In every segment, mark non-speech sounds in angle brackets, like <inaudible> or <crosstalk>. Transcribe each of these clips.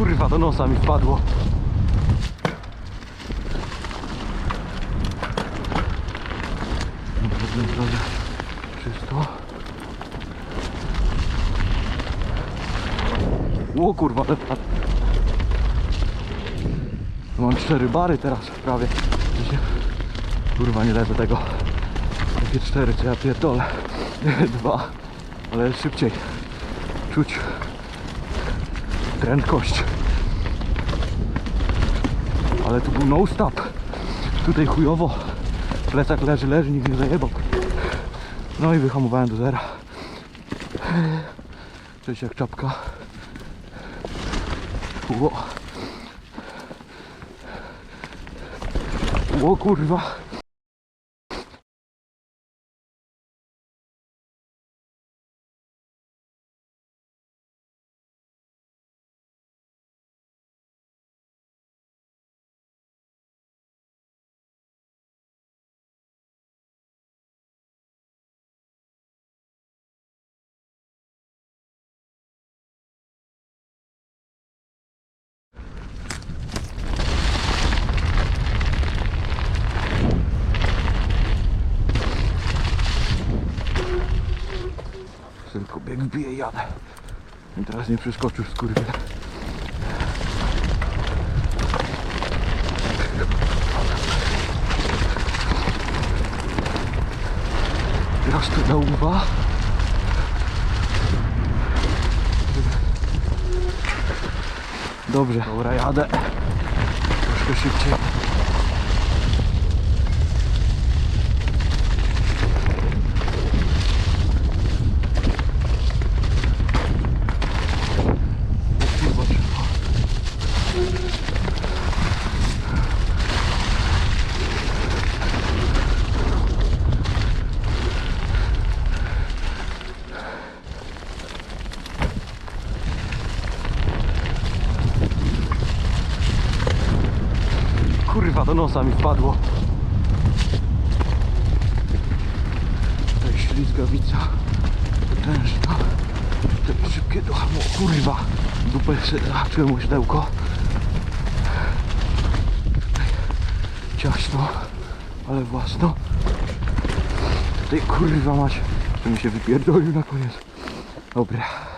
Kurwa, do nosa mi wpadło. Dobra, tym razie czysto. O kurwa, ale. Mam cztery bary teraz prawie. Kurwa, nie lecę tego. Takie cztery, co ja pierdolę. <laughs> Dwa. Ale szybciej. Czuć prędkość. Ale tu był no stop. Tutaj chujowo. Plecak leży, leży, nikt nie zajebał. No i wyhamowałem do zera. Cześć jak czapka. Ło. Ło kurwa. I jadę. I teraz nie przeskoczył skurwiel. Teraz tu na uwa. Dobrze, dobra, jadę. Troszkę szybciej. Kurwa, trzeba. Kurwa, do nosa mi wpadło. Tutaj ślizgawica potężna. Tutaj szybkie do hamu. Kurwa, dupę zahaczyłem o śdełko. Tutaj ciasno, ale własno. Tutaj kurwa mać, że mi się wypierdolił na koniec. Dobra.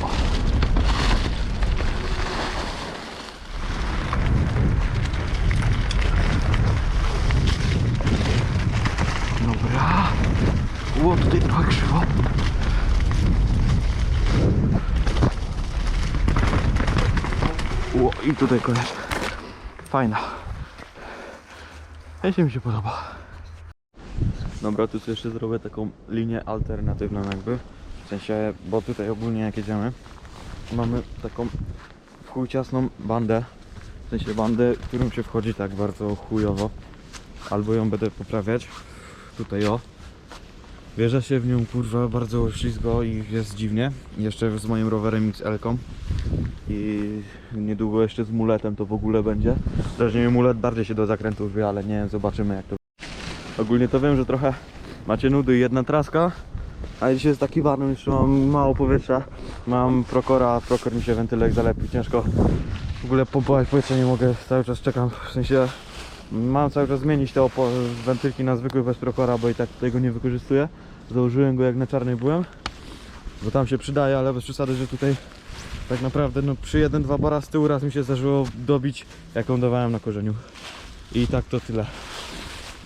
Ło. Dobra. Ło, tutaj trochę krzywo. Ło, i tutaj koniec. Fajna. Jeśli mi się podoba. Dobra, tu jeszcze zrobię taką linię alternatywną jakby. W sensie, bo tutaj ogólnie jak jedziemy, mamy taką chuj ciasną bandę. W sensie bandę, którą się wchodzi tak bardzo chujowo. Albo ją będę poprawiać. Tutaj o. Wjeżdża się w nią kurwa bardzo ślizgo i jest dziwnie. Jeszcze z moim rowerem XL-ką. I niedługo jeszcze z muletem to w ogóle będzie. Wiem, mulet bardziej się do zakrętów wie, ale nie wiem, zobaczymy jak to Ogólnie to wiem, że trochę macie nudy i jedna traska, a dzisiaj jest taki warny, jeszcze mam mało powietrza. Mam prokora, a prokor mi się wentylek zalepił, ciężko w ogóle pompować powietrza nie mogę, cały czas czekam, w sensie mam cały czas zmienić te wentylki na zwykły bez prokora, bo i tak tutaj go nie wykorzystuję. Założyłem go jak na czarnej byłem, bo tam się przydaje, ale bez przesady, że tutaj tak naprawdę no, przy 1-2 bara z tyłu raz mi się zdarzyło dobić, jaką dawałem na korzeniu. I tak to tyle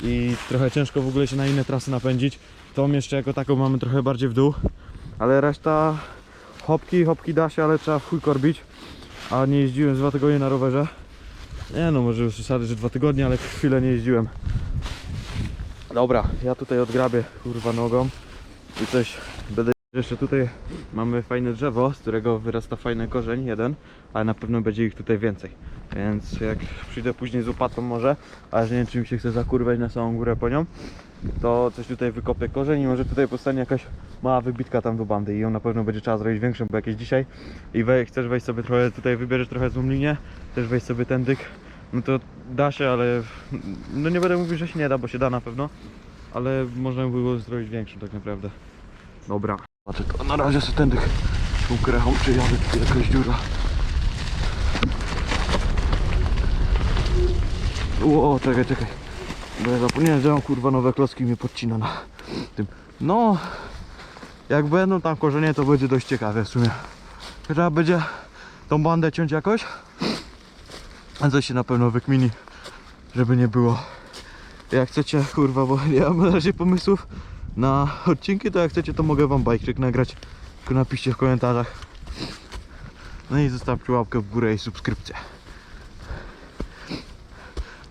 i trochę ciężko w ogóle się na inne trasy napędzić. Tą jeszcze jako taką mamy trochę bardziej w dół, ale reszta hopki, hopki da się, ale trzeba w chuj korbić. A nie jeździłem z dwa tygodnie na rowerze. Nie no, może już przesady, że dwa tygodnie, ale chwilę nie jeździłem. Dobra, ja tutaj odgrabię kurwa nogą i coś Jeszcze tutaj mamy fajne drzewo, z którego wyrasta fajny korzeń, jeden, ale na pewno będzie ich tutaj więcej. Więc jak przyjdę później z łopatą może, a że nie wiem czy mi się chce zakurwać na samą górę po nią, to coś tutaj wykopię korzeń i może tutaj powstanie jakaś mała wybitka tam do bandy i ją na pewno będzie trzeba zrobić większą, bo jakieś dzisiaj i wej, chcesz wejść sobie trochę, tutaj wybierzesz trochę złą linię, chcesz wejść sobie ten dyk, no to da się, ale no nie będę mówił, że się nie da, bo się da na pewno, ale można by było zrobić większą tak naprawdę. Dobra. To na razie sobie tędy tą krechą przyjadę, tu jakaś dziura. Ło, czekaj, czekaj. Bo ja zapomniałem, że mam kurwa nowe klocki mnie podcina na tym. No, jak będą tam korzenie, to będzie dość ciekawe w sumie. Trzeba będzie tą bandę ciąć jakoś. A coś się na pewno wykmini, żeby nie było. Jak chcecie, kurwa, bo nie mam na razie pomysłów na odcinki, to jak chcecie, to mogę wam bajkrzyk nagrać. Tylko napiszcie w komentarzach. No i zostawcie łapkę w górę i subskrypcję.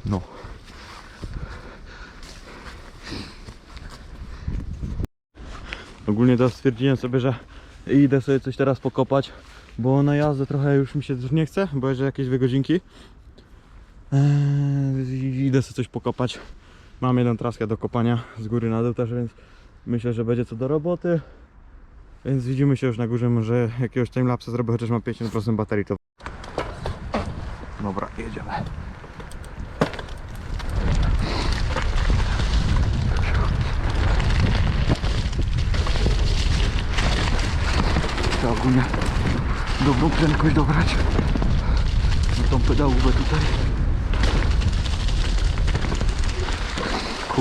No. Ogólnie to stwierdziłem sobie, że idę sobie coś teraz pokopać, bo na jazdę trochę już mi się nie chce, bo jeszcze jakieś dwie godzinki. Eee, idę sobie coś pokopać. Mam jedną traskę do kopania z góry na dół też, więc myślę, że będzie co do roboty. Więc widzimy się już na górze, może jakiegoś timelapsa zrobię, chociaż mam 50% baterii to... Dobra, jedziemy. Trzeba ogólnie dobrą prędkość dobrać. Na tą pedałówę tutaj.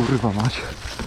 Kurwa mać.